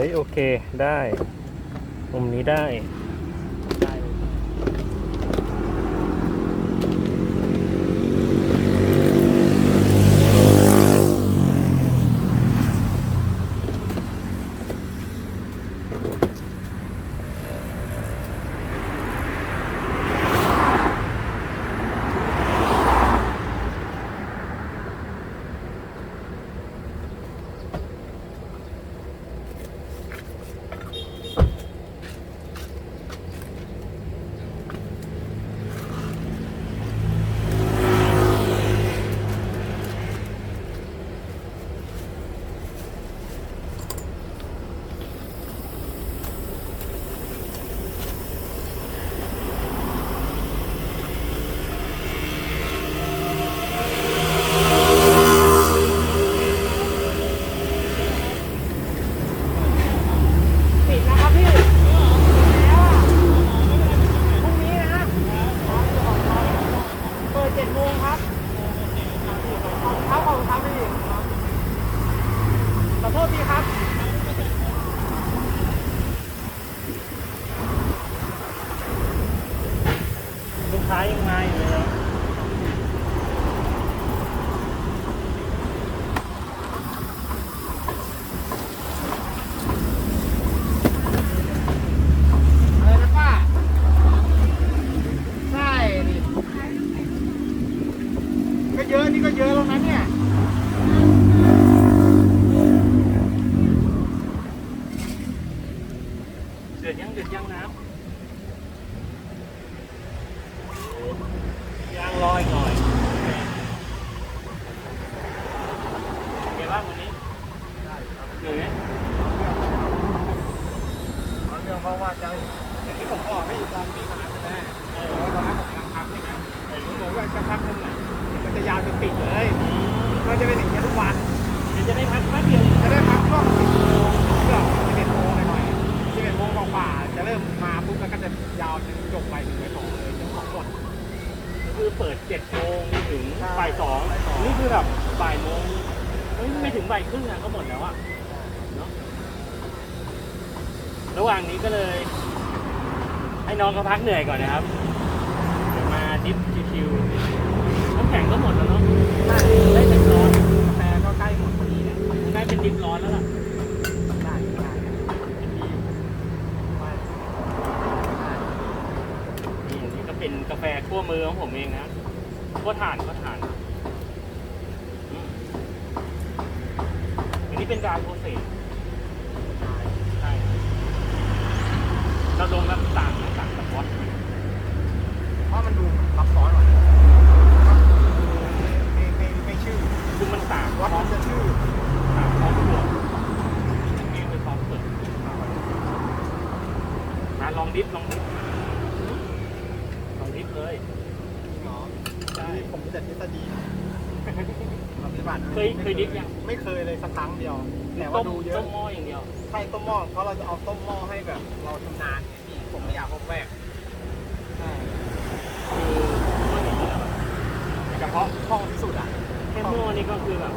เฮ้ยโอเคได้มุมนี้ได้ได้เลย ปิดนะครับพี่แล้วอะพรุ่งนี้นะเปิดเจ็ดโมงครับขอบคุณครับขอบคุณครับพี่ขอโทษทีครับ ลูกค้ายังมาอยู่เลย อะไรนะป้า ใช่ดิ ก็เยอะนี่ก็เยอะแล้วนะเนี่ย เดือดยังเดือดยังน้ำยางลอยหน่อยเป็นไงบ้างวันนี้เหนื่อยไหม เอาเรื่องเพราะว่าจะอย่างที่ผมบอกให้อยู่ตอนที่มาใช่ไหมเออตอนนั้นผมกำลังพักนี่นะแต่ผมบอกว่าจะพักตรงไหนมันจะยาวจนปิดเลยมันจะเป็นอย่างนี้ยทุกวัน เดี๋ยวจะได้พักแป๊บเดียว จะได้พักช่วงสิบโมงเกือบสิบเอ็ดโมงหน่อยๆสิบเอ็ดโมงกว่าๆจะเริ่มมาปุ๊บแล้วก็จะยาวถึงจบไปถึงไปสองเลยจนของหมด คือ เปิดเจ็ดโมงถึงใช่บ่ายสองบ่ายสองนี่คือแบบบ่ายโมงเฮ้ยไม่ถึงบ่ายครึ่งอะก็หมดแล้วอะเนาะระหว่างนี้ก็เลย ให้น้องเขาพักเหนื่อยก่อนนะครับเดี๋ยวมาดิฟชิวๆน้ำแข็งก็หมดแล้วเนาะได้เป็นร้อนแต่ก็ใกล้หมดพอดีเนี่ยได้เป็นดิฟร้อนแล้วล่ะ ได้ได้ เป็นดี ไม่ นี่อันนี้ก็เป็นกา แฟคั่วมือของผมเองนะคั่วถ่านคั่วถ่านอันนี้เป็นดาวโปรเซสใช่เราลงแล้วต่างนะต่างกับวอต เพราะมันดูซับซ้อนกว่าไม่ไม่ไม่ชื่อ คือมันต่าง วัดมันจะชื่อ ต่างพร้อมตัวมีเป็นความเปิดมาลองดิฟลองดิฟลองดิฟเลย เนาะ ใช่ ผมมีแต่ทฤษฎีปฏิบัติ เค ยเคยดิฟยังไม่เคยเลยสักครั้งเดียว แต่ต้ว่ามดูเยต้อะมหม้ออย่างเดียว ใช่ต้มหม้อเพราะเราจะเอาต้มหม้อให้แบบเราชำนาญไงพี่ผมไม่อยากพบแวกใช่คือหม้ออย่างเดียวเฉพาะห้องที่สุดอะแค่หม้อนี่ก็คือแบบ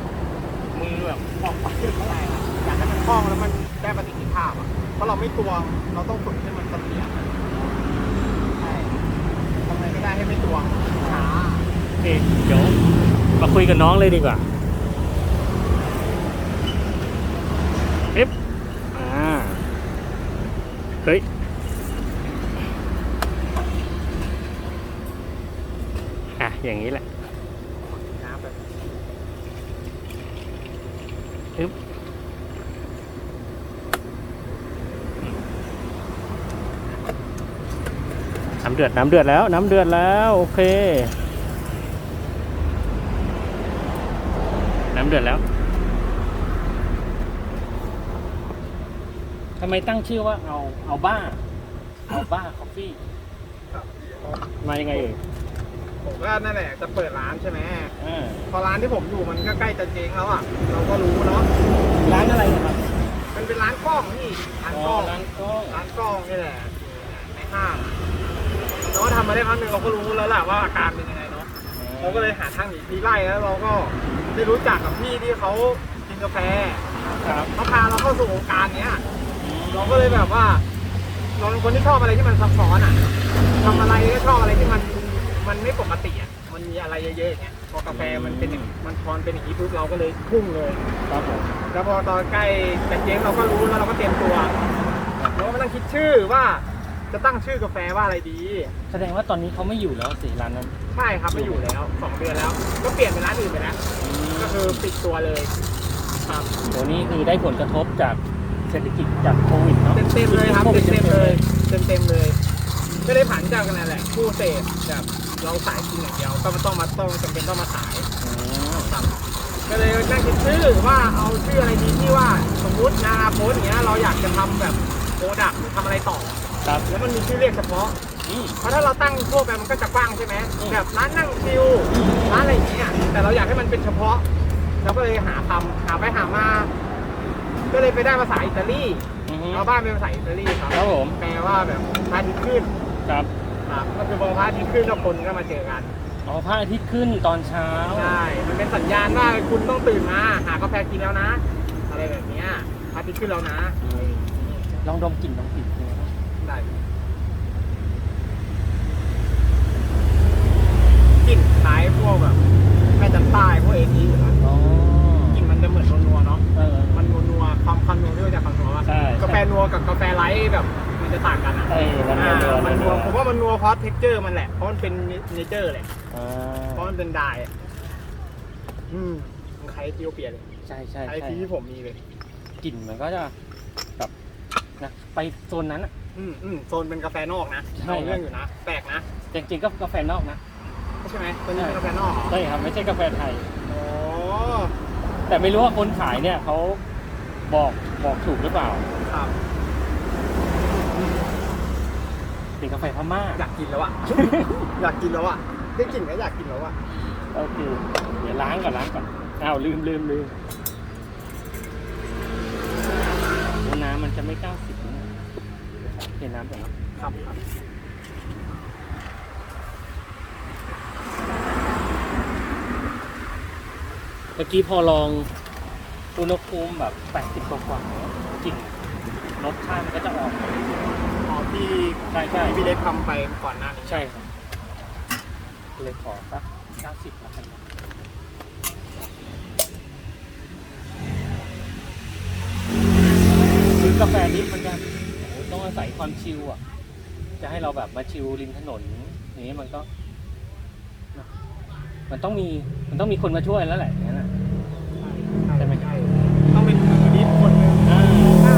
มือแบบออกไปใช่ครับอยากให้มันคล่องแล้วมันได้ประสิทธิภาพอะเพราะเราไม่ตวงเราต้องฝึกให้มันเสถียรใช่ทำไงก็ได้ให้ไม่ตวงช้า โอเคเดี๋ยวมาคุยกับน้องเลยดีกว่าเอฟอ่า เฮ้ย อะ อย่างนี้แหละน้ำแบบอึ๊บน้ำเดือด น้ำเดือดแล้ว น้ำเดือดแล้ว โอเค น้ำเดือดแล้ว ทำ ไมตั้งชื่อว่าเอาเอาบ้า เอาบ้าคอฟฟี่มายังไงเอ่ยผมก็นั่นแหละจะเปิดร้านใช่ไหมอ่าพอร้านที่ผมอยู่มันก็ใกล้จะเจ๊งแล้วอะ เราก็รู้เนาะร้านอะไรนะครับมันเป็นร้านกล้องนี่ร้านอ๋อกล้องร้านกล้องร้านกล้องนี่แหละในห้างเราก็ทำมาได้พักหนึ่งเราก็รู้แล้วแหละว่าอาการเป็นยังไงเนาะเราก็เลยหาทางหนีทีไล่แล้วเราก็ได้รู้จักกับพี่ที่เขากินกาแฟครับเขาพาเราเข้าสู่วงการเนี้ย เราก็เลยแบบว่าเราเป็นคนที่ชอบอะไรที่มันซับซ้อนอะทำอะไรก็ชอบอะไรที่มันมันไม่ปกติอะมันมีอะไรเยอะๆอย่างเงี้ยพอกาแฟมันเป็นอย่างมันพรเป็นอย่างนี้ปุ๊บเราก็เลยพุ่งเลย ครับผมแล้วพอตอนใกล้จะเจ๊งเราก็รู้แล้วเราก็เตรียมตัวเราก็ไม่ต้องคิดชื่อว่าจะตั้งชื่อกาแฟว่าอะไรดี แสดงว่าตอนนี้เขาไม่อยู่แล้วสิร้านนั้นใช่ครับไม่อยู่แล้วสองเดือนแล้ว ก็เปลี่ยนเป็นร้านอื่นไปแล้วก็คือปิดตัวเลยครับ โหนี่คือได้ผลกระทบจาก เศรษฐกิจจากโควิดเนาะเต็มเต็มๆเลยครับโวิเต็ดมเต็มๆเลยเต็มเต็มๆเลย ก็ได้ผ่านจากกันนั่นแหละผู้เสพแบบเราสายกินอย่างเดียวก็ไม่ต้องมาต้องจำเป็นต้องมาขายอืมครับก็เลยนั่งคิดชื่อว่าเอาชื่ออะไรดีที่ว่าสมมุติในอนาคตอย่างเงี้ยเราอยากจะทำแบบโปรดักต์หรือทำอะไรต่อ ครับแล้วมันมีชื่อเรียกเฉพาะ อืม เพราะถ้าเราตั้งทั่วไปมันก็จะกว้างใช่ไหมอืม แบบร้านนั่งชิลร้านอะไรอย่างเงี้ยแต่เราอยากให้มันเป็นเฉพาะเราก็เลยหาทำหาไปหามาก็ เลยไปได้ภาษาอิตาลีอือฮึ เอาบ้านเป็นภาษาอิตาลีครับครับผม แปลว่าแบบพระอาทิตย์ขึ้นครับครับก็คือพอพระอาทิตย์ขึ้นแล้วคนก็มาเจอกันอ๋อพระอาทิตย์ขึ้นตอนเช้า ใช่มันเป็นสัญญาณว่าคุณต้องตื่นมาหากาแฟกินแล้วนะ อะไรแบบเนี้ยพระอาทิตย์ขึ้นแล้วนะอืมลองดมกลิ่นลองกลิ่นดูนะครับได้กลิ่นคล้ายพวกแบบแม่จันใต้พวกเอทีอยู่นะอ๋อกลิ่นมันจะ เหมือนนัวๆเนาะเออ มันนัวๆความความนัวที่ว่าจะความนัวว่าใช่กาแฟนัวกับกาแฟไลท์แบบมันจะต่างกันอะใช่มันอ่านัวๆมันนัวนัวๆ ผมว่ามันนัวเพราะเท็กเจอร์มันแหละเพราะมันเป็นเนเจอร์แหละอ่าเพราะมันเป็นไดายอะอืมมันคล้ายเอธิโอเปียเลยใช่ใช่คล้ายใช่ที่ที่ผมมีเลย กลิ่นมันก็จะแบบนะไปโซนนั้นอะ อืมอืมโซนเป็นกาแฟนอกนะใช่ เอาเรื่องอยู่นะแปลกนะจริงๆก็กาแฟนอกนะ ใช่ไหมตัวนี้เป็นกาแฟนอกเหรอใช่ครับ ไม่ใช่กาแฟไทยอ๋อ แต่ไม่รู้ว่าคนขายเนี่ยเขาบอกบอกถูกหรือเปล่าครับเป็นกาแฟพม่าอยากกินแล้วอะอยากกินแล้วอะได้กลิ่นก็อยากกินแล้วอะโอเคเดี๋ยวล้างก่อนล้างก่อนอ้าวลืมลืมลืมโอ้น้ำมันจะไม่เก้าสิบนะเห็นน้ำก่อนเนอะ ครับครับ เมื่อกี้พอลองอุณหภูมิแบบแปดสิบกว่าๆกลิ่นรสชาติมันก็จะออกอ๋อที่ใช่ใช่ที่พี่เล็กทำไปก่อนหน้านี้ใช่ครับเลยขอสักเก้าสิบแล้วกันนะคือกาแฟนี้มันจะต้องอาศัยความชิลอะ จะให้เราแบบมาชิลริมถนนอย่างนี้มันก็ มันต้องมีมันต้องมีคนมาช่วยแล้วแหละอย่างนั้นอะ ใช่ ใช่ไหม ใช่ต้องเป็นมือดิฟคนหนึ่ง อ่า หน้า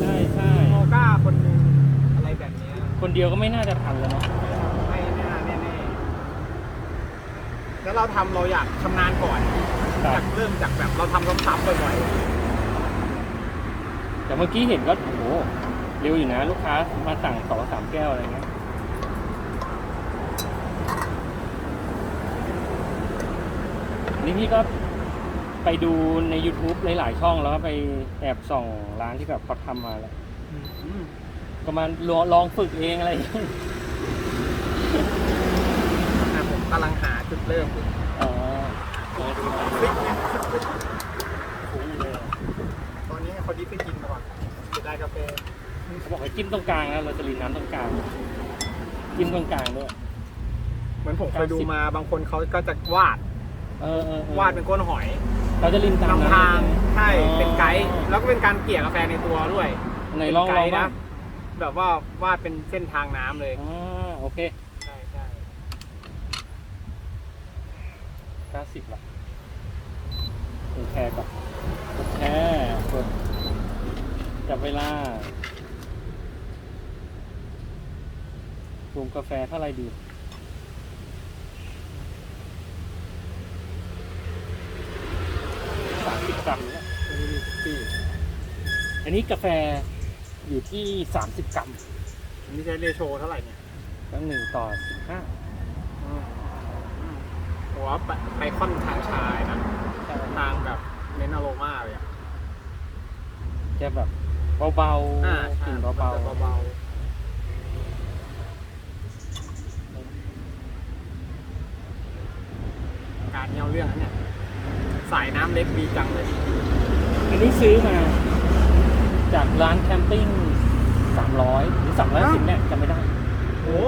ใช่ใช่ โมก้าคนหนึ่งอะไรแบบเนี้ย คนเดียวก็ไม่น่าจะทันแล้วเนาะไม่แน่แน่แน่ๆแล้วเราทำเราอยากชำนาญก่อนคอรัยาบกเริ่มจากแบบเราทำซ้ำๆบ่อยแต่เมื่อกี้เห็นก็โอ้โหเร็วอยู่นะ ลูกค้ามาสั่งสองสามแก้วอะไรเงี้ยอันนี่พี่ก็ไปดูใน YouTube หลายๆช่องแล้วก็ไปแอบส่องร้านที่แบบเขาทำมาแล้วๆอืม ก็มาลองลองฝึกเองอะไรอย่างเงี้ยอะผมกำลังหาจุดเริ่มอยู่อ๋อลองดูนะคลิกเนี่ยคุ้มเลยตอนนี้เขาดิฟไปกินก่อนจะได้กาแฟเขาบอกให้จิ้มตรงกลางนะเราจะรีน้ำตรงกลางจิ้มตรงกลางด้วย เหมือนผมเคยดูมาบางคนเขาก็จะวาดเออเออออวาดเป็นก้นหอยเราจะริมตามนำทางน้ำใช่อ๋อเป็นไกด์แล้วก็เป็นการเกลี่ยกาแฟในตัวด้วย ในลองเป็นลไกองด์บ้านะง แบบว่าวาดเป็นเส้นทางน้ำเลยอ่าโอเคใช่ใช่เก้าสิบละกดแชร์ก่อนกดแชร์กดจับเวลาปรุงกาแฟเท่าไหรดีสามสิบกรัมเนี่ยอันนี้มีปีอันนี้กาแฟ อยู่ที่สามสิบกรัมอันนี้ใช้เรโชเท่าไหร่เนี่ยตั้งหนึ่งต่อสิบห้าอืมอืมหัวไปไปค่อนทางชายนะทางแบบเน้นอโรมาเลยอะจะแบบเบาอ่าๆกลิ่นเบามันจะเบาๆการเนียวเรื่องนั้นเนี่ยๆสายน้ำเล็กดีจังเลย อันนี้ซื้อมา จากร้านแคมปิ้งสามร้อยหรือสามร้อยสิบเนี่ยจำไม่ได้ โอ้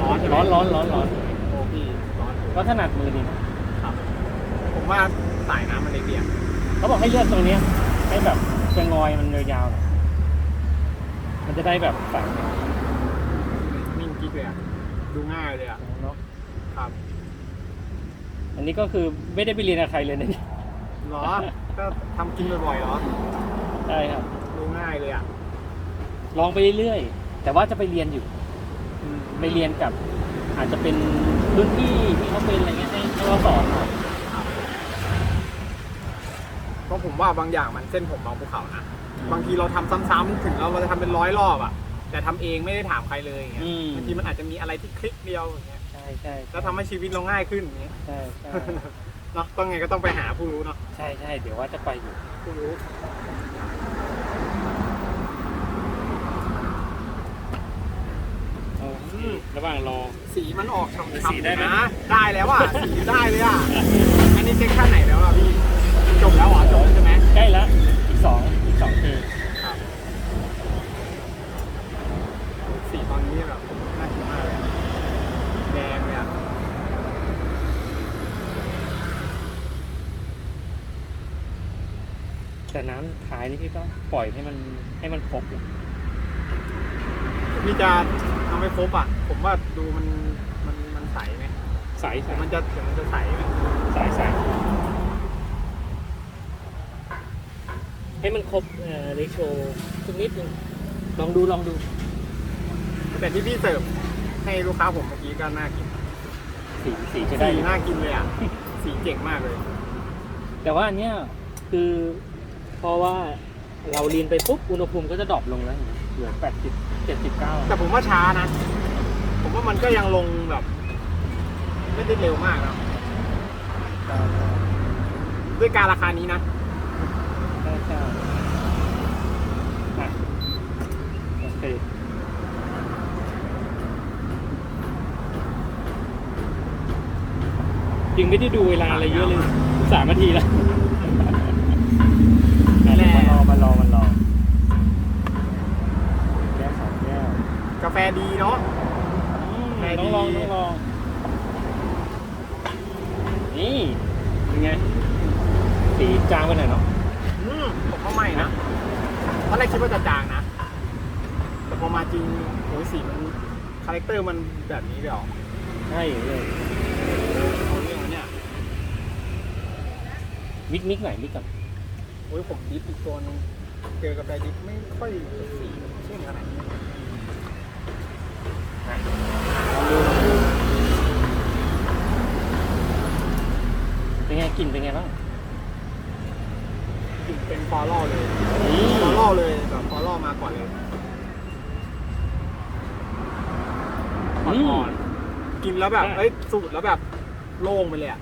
ร้อนใช่ไหมร้อนร้อนร้อนร้อนโอ้พี่ร้อนก็ถนัดมือดีนะครับ ผมว่าสายน้ำมันเล็กดีอะเขาบอกให้เลือกตรงเนี้ยให้แบบจะงอยมันยาวๆหน่อยมันจะได้แบบใส่นิ่งกิ๊กเลยอะดูง่ายเลยอะเนาะครับ อันนี้ก็คือไม่ได้ไปเรียนกับใครเลยนะเหรอ ก็ทำกินบ่อยๆเหรอ ใช่ครับ ดูง่ายเลยอะลองไปเรื่อยๆ แต่ว่าจะไปเรียนอยู่ อืมไปเรียนกับ อาจจะเป็นรุ่นพี่ที่เขาเป็นอะไรเงี้ยให้ให้เขาสอนเราเพราะผมว่าบางอย่างมันเส้นผมบางภูเขานะบางทีเราทำซ้ำๆถึงเราเราจะทำเป็นร้อยรอบอะแต่ทำเองไม่ได้ถามใครเลยอย่างเงี้ยอืมบางทีมันอาจจะมีอะไรที่คลิกเดียวอย่างเงี้ยใช่ใช่แล้วทำให้ชีวิตเราง่ายขึ้นอย่างเงี้ยใช่ใช่เนาะต้องไงก็ต้องไปหาผู้รู้เนาะใช่ใช่เดี๋ยวว่าจะไปอยู่ผู้รู้ ระหว่างรอ สีมันออกฉ่ำๆสีได้ไหม นะได้แล้วอะ สีได้เลยอะ อันนี้เช็คขั้นไหนแล้วอะพี่ จบแล้วเหรอจบแล้วใช่ไหมใกล้แล้วอีกสองอีกสองทีครับสีตอนนี้แบบน่ากินมากเลยอะแดงเลยอะแต่น้ำท้ายนี่พี่ก็ปล่อยให้มันให้มันครบอยู่พี่จะ ทำให้ครบอะ ผมว่าดูมันมันมันใสไหมใสใสเดี๋ยวมันจะเดี๋ยวมันจะใสไหมใสใสให้มันครบเอ่อเรโชสักนิดนึงลองดูลองดู แต่ที่พี่เสิร์ฟให้ลูกค้าผมเมื่อกี้ก็น่ากินสีสีจะได้ สีน่ากินเลยอะ สีเก่งมากเลย แต่ว่าอันเนี้ยคือเพราะว่าเราเรียนไปปุ๊บอุณหภูมิก็จะดรอปลงแล้วเหลือแปดสิบเจ็ดสิบเก้าแต่ผมว่าช้านะ ผมว่ามันก็ยังลงแบบ ไม่ได้เร็วมากนะด้วยการราคานี้นะใช่ใช่อะโอเคจริงไม่ได้ดูเวลาอะไรเยอะเลยสามนาทีแล้ว แน่ มารอมารอมารอแก้วสองแก้ว กาแฟ ดีเนาะอืมแม่ต้องลองดีต้องลอง นี่เป็นไง สีจางไปหน่อยเนาะอืมผมว่าไม่นะตอนแรกคิดว่าจะจางนะ แต่พอมาจริงโอ้ยสีมันคาแรคเตอร์มันแบบนี้เลยเหรอใช่เลยเอาเรื่องวะเนี่ยมิกมิกหน่อยมิกก่อนโอ้ยผมดิฟอีกตัวนึงเจอกาแฟดิฟไม่ค่อยสีเข้มขนาดนี้ลองดูลองดู เป็นไงกลิ่นเป็นไงบ้างกลิ่นเป็นฟอลล่อเลยนี่ฟอลล่อเลยแบบฟอลล่อมาก่อนเลยอ่อนๆกินแล้วแบบเอ้ยสูตรแล้วแบบโล่งไปเลยอะ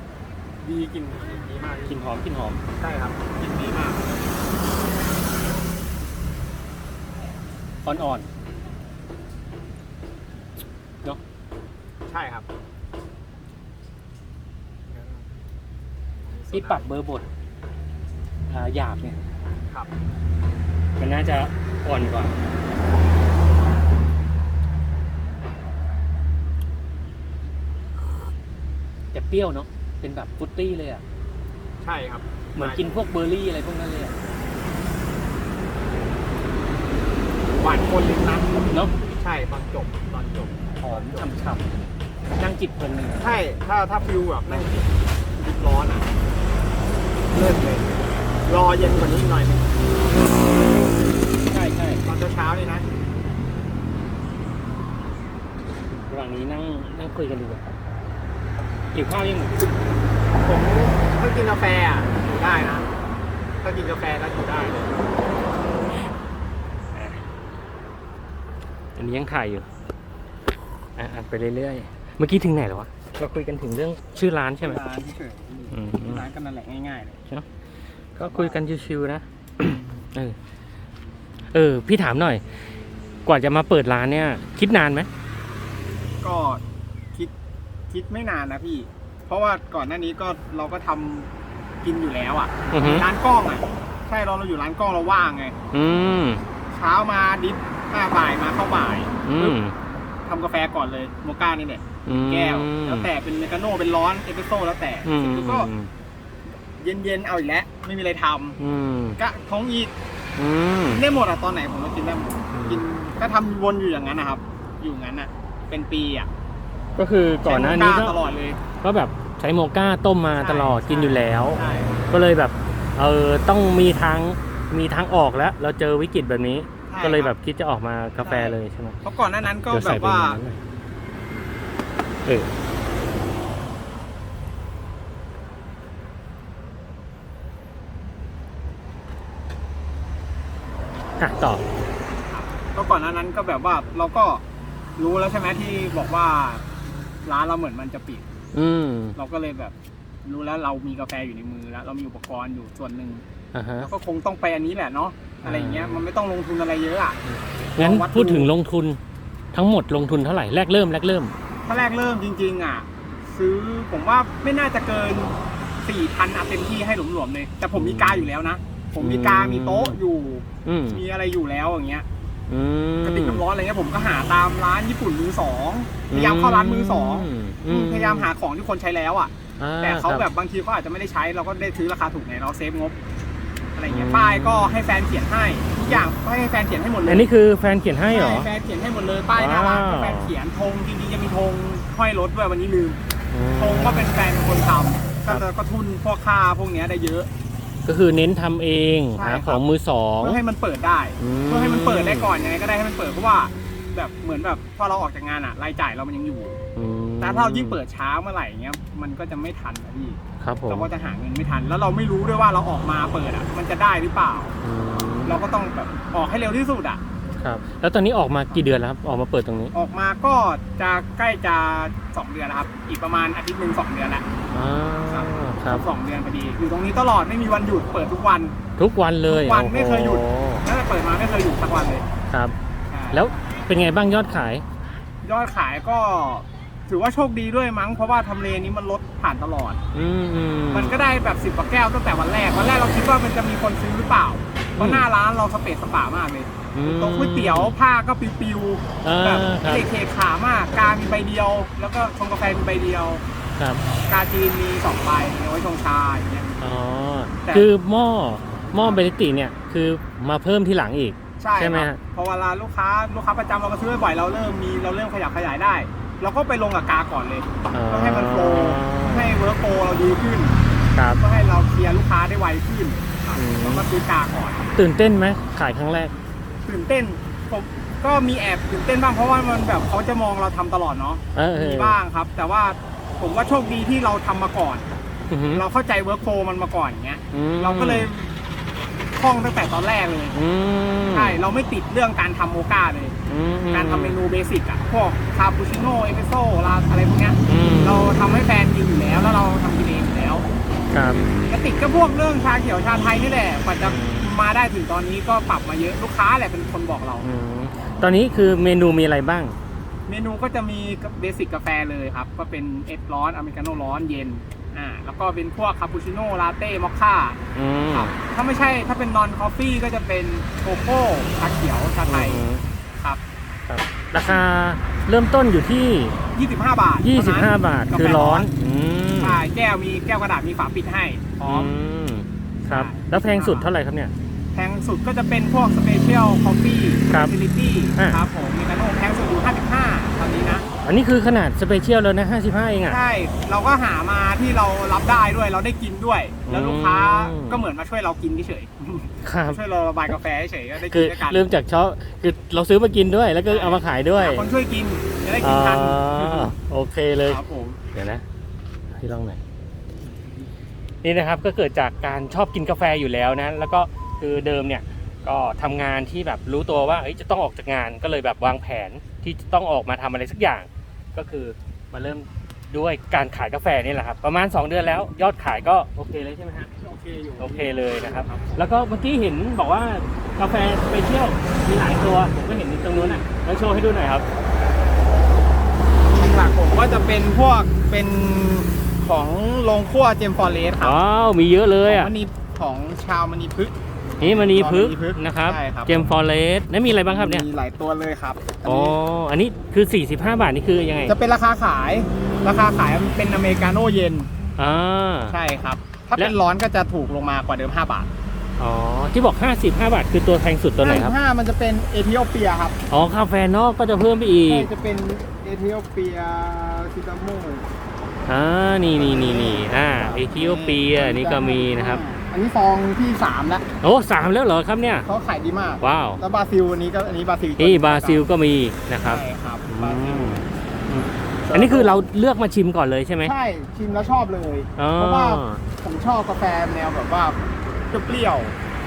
ดีกลินกลินดีมากกลิ่นหอมกลิ่นหอมใช่ครับกลินดีมากอ่อนๆเนาะ ใช่ครับที่ปรับเบอร์บทอ่าหยาบเนี่ย ครับ มันน่าจะอ่อนกว่า แต่เปรี้ยวเนาะเป็นแบบฟรุตตี้เลยอะ ใช่ครับเหมือนกินพวกเบอร์รี่อะไรพวกนั้นเลยอะหวานคนลิ้นนะเนาะใช่ตอนจบตอนจบหอมฉ่ำๆ นั่งจิบเพลินเลยใช่ถ้าถ้าฟิวแบบนั่งดิบร้อนอะเลิศเลย รอเย็นกว่านี้อีกหน่อยหนึงใช่ใช่ตอนเช้าๆนี่นะระหว่างนี้นั่งนั่งคุยกันดีกว่าหิวข้าวยังผมถ้ากินกาแฟอะอยู่ได้นะถ้ากินกาแฟแล้วอยู่ได้เลยอันนี้ยังถ่ายอยู่ อะอะไปเรื่อยๆ เมื่อกี้ถึงไหนแล้ววะ เราคุยกันถึงเรื่องชื่อร้านใช่ไหมร้านเฉยอืมร้านกันนั่นแหละง่ายๆเลยก็คุยกันชิวๆนะ เออ เออ พี่ถามหน่อย กว่าจะมาเปิดร้านเนี่ย คิดนานไหมก็คิดคิดไม่นานนะพี่ เพราะว่าก่อนหน้านี้ก็เราก็ทำกินอยู่แล้วอะอือฮึร้านกล้องอะใช่เราเราอยู่ร้านกล้องเราว่างไงอืมเช้ามาดิฟห้าบ่ายมาเข้าบ่ายอืปึ๊บมทำกาแฟก่อนเลยโมก้านี่แหละอืม แก้ว แล้วแต่เป็นเมกาโน่เป็นร้อนเอสเปรสโซ่แล้วแต่อืมแล้วก็ เย็นๆเอาอีกแล้วไม่มีอะไรทอืมำก็ท้องอีกอืมกินได้หมดอะตอนไหนผมก็กินได้หมดอืมกินก็ทำวนอยู่อย่างนั้นนะครับ อยู่อย่างนั้นอะเป็นปีอะก็คือก่อนหน้านี้ใช้ก็โมก้ตลอดเลยก็แบบใช้โมก้าต้มมาตลอดใช่กินอยู่แล้วใช่ก็เลยแบบเออต้องมีทางมีทางออกแล้ว เราเจอวิกฤตแบบนี้ใช่ก็เลยคแบรับคิดจะออกมากาแฟเลยใช่ไหมเพราะก่อนหน้านั้นก็เดี๋ยวแบใส่บไปว่าในนั้นหน่อย เอออะต่อ ก็ก่อนหน้านั้นก็แบบว่าเราก็รู้แล้วใช่ไหมที่บอกว่าร้านเราเหมือนมันจะปิด อืมเราก็เลยแบบ รู้แล้วเรามีกาแฟอยู่ในมือแล้ว เรามีอุปกรณ์อยู่ส่วนหนึ่งอ่าฮะ แล้วก็คงต้องไปอันนี้แหละเนาะอะไรอย่างเงี้ยมันไม่ต้องลงทุนอะไรเยอะอะ งั้นวัดดูพูดถึงลงทุนทั้งหมดลงทุนเท่าไหร่แรกเริ่มแรกเริ่ม ถ้าแรกเริ่มจริง ๆ อะ ซื้อผมว่าไม่น่าจะเกินสี่พันอะเต็มที่ให้หลวมๆเลย แต่ผมมีกาอยู่แล้วนะ ผมมีกา มีโต๊ะอยู่ อืมมีอะไรอยู่แล้วอย่างเงี้ยอืมกระติกน้ำร้อนอะไรเงี้ยผมก็หาตามร้านญี่ปุ่นมือสองพยายามเข้าร้านมือสองมพยายามหาของที่คนใช้แล้วอะอ่แต่เขาครัแบบบางทีเขาอาจจะไม่ได้ใช้เราก็ได้ซื้อราคาถูกไงเราเซฟงบ อะไรเงี้ยอืมป้ายก็ให้แฟนเขียนให้ทุกอย่างก็ให้แฟนเขียนให้หมดเลยอันนี้คือแฟนเขียนให้เหรอ ใช่แฟนเขียนให้หมดเลยป้ายหน้าร้านก็ว้าวแฟนเขียนธงจริงๆจะมีธงห้อยรถด้วยวันนี้ลืมอืมธงก็เป็นแฟนเป็นคนทำครัก็บจะก็ทุนพวกค่าพวกเนี้ยได้เยอะ ก็คือเน้นทำเองใช่หาครับของมือสองเพื่อให้มันเปิดได้อืมเพื่อให้มันเปิดได้ก่อนยังไงก็ได้ให้มันเปิดเพราะว่า แบบเหมือนแบบพอเราออกจากงานอะรายจ่ายเรามันยังอยู่อืม แต่ถ้าเรายิ่งเปิดช้าเมื่อไหร่เงี้ยมันก็จะไม่ทันนะพี่ครับผมเราก็จะหาเงินไม่ทัน แล้วเราไม่รู้ด้วยว่าเราออกมาเปิดอะมันจะได้หรือเปล่า อืมเราก็ต้องแบบออกให้เร็วที่สุดอะครับ แล้วตอนนี้ออกมากี่เดือนแล้วครับออกมาเปิดตรงนี้ออกมาก็จะใกล้จะสองเดือนแล้วครับ อีกประมาณอาทิตย์หนึ่งสองเดือนแล้วอ่าครับ สองเดือนพอดีอยู่ตรงนี้ตลอดไม่มีวันหยุดเปิดทุกวัน ทุกวันเลยทุกวันโอ้โไม่เคยหยุดตั้งแต่เปิดมาไม่เคยหยุดสักวันเลยครับ ใช่แล้วเป็นไงบ้างยอดขาย ยอดขายก็ ถือว่าโชคดีด้วยมั้งเพราะว่าทำเลนี้มันลดผ่านตลอด อืมอืม มันก็ได้แบบสิบ10กว่าแก้วตั้งแต่วันแรกวันแรกเราคิดว่ามันจะมีคนซื้อหรือเปล่าเพราะหน้าร้านเราสเปซสปามากเลยอืมโต๊ะก๋วยเตี๋ยวผ้าก็ปิวอ่าๆแบบครับเทขามากกามีใบเดียว แล้วก็ชงกาแฟมีใบเดียว ครับกาจีนมีสองใบเอาไว้ชงชาอย่างเงี้ย อ๋อแต่ คือหม้อหม้อเบลิติเนี่ยคือมาเพิ่มที่หลังอีก ใช่ใช่ไหมคฮะรับพอเวลาลูกค้าลูกค้าประจำเรามาซื้อบ่อยๆเราเริ่มมีเราเริ่มขยับขยายได้ เราก็ไปลงกับกาก่อนเลยอ๋อเพื่อให้มันโฟลว์ให้เวิร์กโฟลว์เราดีขึ้นครับเพื่อให้เราเคลียร์ลูกค้าได้ไวขึ้นครับอืมเราก็ซื้อกาก่อน ตื่นเต้นไหมขายครั้งแรก ตื่นเต้นผมก็มีแอบตื่นเต้นบ้างเพราะว่ามันแบบเขาจะมองเราทำตลอดเนาะเออเอมีอบ้างครับ แต่ว่าผมว่าโชคดีที่เราทำมาก่อนอือหือเราเข้าใจเวิร์กโฟลว์มันมาก่อนอย่างเงี้ยอืมเราก็เลย คล่องตั้งแต่ตอนแรกเลยอืมใช่เราไม่ติดเรื่องการทำโมก้าเลย อืม การทำเมนูเบสิกอะพวกคาปูชิโน่เอสเปรสโซ่ลาอะไรพวกเนี้ยอืม เราทำให้แฟนกินอยู่แล้ว แล้วเราทำกินเองอยู่แล้วครับกระติกก็พวกเรื่องชาเขียวชาไทยนี่แหละกว่าจะมาได้ถึงตอนนี้ก็ปรับมาเยอะลูกค้าแหละเป็นคนบอกเรา อืมตอนนี้คือเมนูมีอะไรบ้าง เมนูก็จะมีเบสิกกาแฟเลยครับ ก็เป็นเอสร้อนอเมริกาโน่ร้อนเย็น อ่าแล้วก็เป็นพวกคาปูชิโน่ลาเต้มอคค่าอืมครับถ้าไม่ใช่ถ้าเป็นนอนคอฟฟี่ก็จะเป็นโกโก้ชาเขียวชาไทยอืมครับ ครับ ราคาเริ่มต้นอยู่ที่ 25 บาทเท่นั้น25บาทกาแฟคือร้อนอืมใช่แก้วมีแก้วกระดาษมีฝาปิดให้พร้อมอืมครับใช่แล้วแพงสุดเท่าไหร่ครับเนี่ย แพงสุดก็จะเป็นพวกสเปเชียลคอฟฟี่ครับฟิลิตี้อะครับผมมีกระโน่แพงสุดอยู่55ต อนนี้นะอันนี้คือขนาดสเปเชียลแล้วนะ 55 เองอะ ใช่ เราก็หามาที่เรารับได้ด้วยเราได้กินด้วย แล้วลูกค้าอืม ก็เหมือนมาช่วยเรากินเฉยครับ ๆช่วยเราระบายกาแฟเฉยๆก็ได้คืกินอด้วยกันเริ่มจากช็อปคือเราซื้อมากินด้วย แล้วก็เอามาขายด้วยหาคนช่วยกินจะได้กิอ๋นอทันโอเคเลย ครับผม เดี๋ยวนะให้ลองหน่อยนี่นะครับก็เกิดจากการชอบกินกาแฟอยู่แล้วนะ แล้วก็คือเดิมเนี่ยก็ทำงานที่แบบรู้ตัวว่าเอ้ยจะต้องออกจากงานก็เลยแบบวางแผน ที่จะต้องออกมาทำอะไรสักอย่าง ก็คือมาเริ่มด้วยการขายกาแฟนี่แหละครับ ประมาณ 2 เดือนแล้วยอดขายก็โอเคเลยใช่ไหมฮะโอเคอยู่โอเคเลยนะครับ แล้วก็เมื่อกี้เห็นบอกว่ากาแฟสเปเชียลมีหลายตัวผมก็เห็นตรงนู้นอะแล้วโชว์ให้ดูหน่อยครับหลักๆผมก็จะเป็นพวกเป็นของโรงคั่วเจมฟอร์เรสครับ ว้าว มีเยอะเลยอะ ของมณีของชาวมณีพฤกษ์ นี่มันนีพึกษ์มณีพฤกษ์นะครับ ใช่ครับ เจมฟอร์เรสแล้วมีอะไรบ้างครับเนี่ย มีหลายตัวเลยครับอันอ๋อ นี้อันนี้คือ 45 บาทนี่คือยังไง จะเป็นราคาขาย ราคาขายเป็นอเมริกาโน่เย็น อ่า ใช่ครับ ถ้าและ เป็นร้อนก็จะถูกลงมากว่าเดิม 5 บาทอ๋อ ที่บอก 55 บาท คือตัวแพงสุดตัวไหนครับ55มันจะเป็นเอธิโอเปียครับอ๋อกาแฟนอกก็จะเพิ่มไปอีก ใช่จะเป็นเอธิโอเปียซิตาโมอ่า นี่นี่นี่นี่อ่าเอธิโอเปียนี่ก็มีนะครับอั นนี้ซองที่3แล้วโอ้สามแล้วเหรอครับเนี่ย เขาขายดีมาก ว้าวแล้วบราซิลอันนี้ก็อันนี้บราซิลนี่บราซิลก็มีนะครับ ใช่ครับอืบราซิลมอืมอันนี้คือเราเลือกมาชิมก่อนเลยใช่ไหม ใช่ชิมแล้วชอบเลย อ๋อ เพราะว่าผมชอบกาแฟแนวแบบว่าเปรี้ยว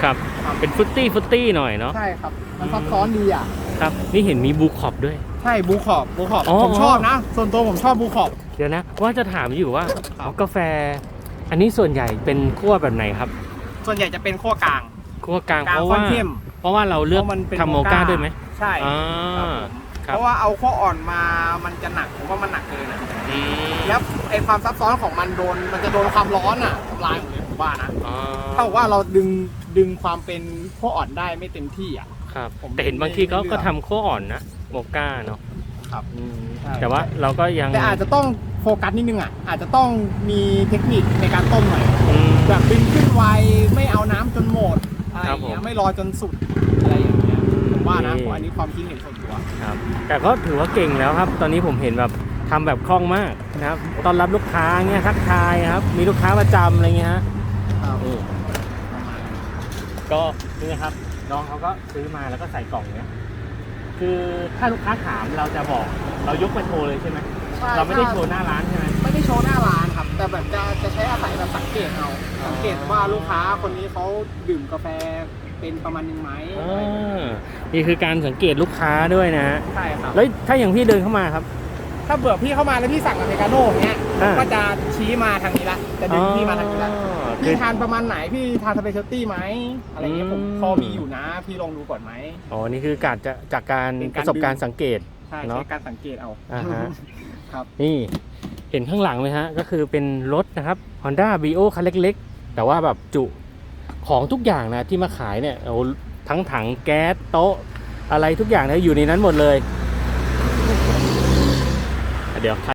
ครับเป็นฟรุตตี้ฟรุตตี้หน่อยเนาะๆใช่ครับ มันซับซ้อนดีอะ ครับ นี่เห็นมีบูคอปด้วย ใช่บูขอบบูขอบอ๋อ ผมชอบนะ ส่วนตัวผมชอบบูขอบ เดี๋ยวนะ ว่าจะถามอยู่ว่าเอากาแฟ อันนี้ส่วนใหญ่เป็นคั่วแบบไหนครับส่วนใหญ่จะเป็นขั้วกลางคั่วกลางกลางเพราะค่อนว่าเข้ม เพราะว่าเราเลือกพราะมันเป็นทำโมก้า ด้วยไหมใช่อ่า ครับผมครับ เพราะว่าเอาขั้วอ่อนมามันจะหนักผมว่ามันหนักเกินอะอืมแล้วไอความซับซ้อนของมันโดนมันจะโดนความร้อนอะทำลายหมดเลยผมว่านะอ๋อถ้าบอกว่าเราดึงดึงความเป็นขั้วอ่อนได้ไม่เต็มที่อะ ครับผมแต่เห็นบางทีเขาไม่เลือกก็ทำคั่วอ่อนนะโมก้าเนาะครับอืมใช่ แต่ว่าเราก็ยังแต่อาจจะต้องโฟกัสนิดนึงอะอาจจะต้องมีเทคนิคในการต้มหน่อยอืม แบบดึงขึ้นไวไม่เอาน้ำจนหมดอะไรอครับย่างเงี้ผยมไม่รอจนสุดอะไรอย่างเงี้ยผมว่านะโอเคผมอันนี้ความคิดเห็นส่วนตัว ครับแต่ก็ถือว่าเก่งแล้วครับ ตอนนี้ผมเห็นแบบทำแบบคล่องมากนะครับตอนรับลูกค้าเงี้ยทักทายครับ มีลูกค้าประจำอะไรเงี้ยฮะครับนี่ก็นี่นะครับน้องเขาก็ซื้อมาแล้วก็ใส่กล่องเนี้ยคือถ้าลูกค้าถามเราจะบอก เรายกไปโชว์เลยใช่ไหม เราไม่ได้โชว์หน้าร้านใช่ไหมไม่ได้โชว์หน้าร้านครับ แต่แบบจะจะใช้อาศัยแบบสังเกตเอาอ๋อสังเกตว่าลูกค้าคนนี้เขาดื่มกาแฟเป็นประมาณหนึงไหมอ่านี่คือการสังเกตลูกค้าด้วยนะฮะใช่ครับ แล้วถ้าอย่างพี่เดินเข้ามาครับ ถ้าเบื่อพี่เข้ามาแล้วพี่สั่งอเมริกาโน่อย่างเงี้ยอ่าก็จะชี้มาทางนี้ละจะดึงพี่มาทางนี้ละอ๋อคืพี่อทานประมาณไหนพี่ทานสเปเชียลตี้ไหมอะไรเงี้ยผมอืมพอมีอยู่นะพี่ลองดูก่อนไหมอ๋อนี่คือการจะจากการเป็นปการระสบการณ์สังเกตใช่เนอะใช้การสังเกตเอาอ่าฮะ ครับนี่เห็นข้างหลังไหมฮะ ก็คือเป็นรถนะครับ Honda b r i o คันเล็กๆ แต่ว่าแบบจุของทุกอย่างนะที่มาขายเนี่ยโอ้ทั้งถังแก๊สโต๊ะอะไรทุกอย่างเนี่ยอยู่ในนั้นหมดเลย เดี๋ยว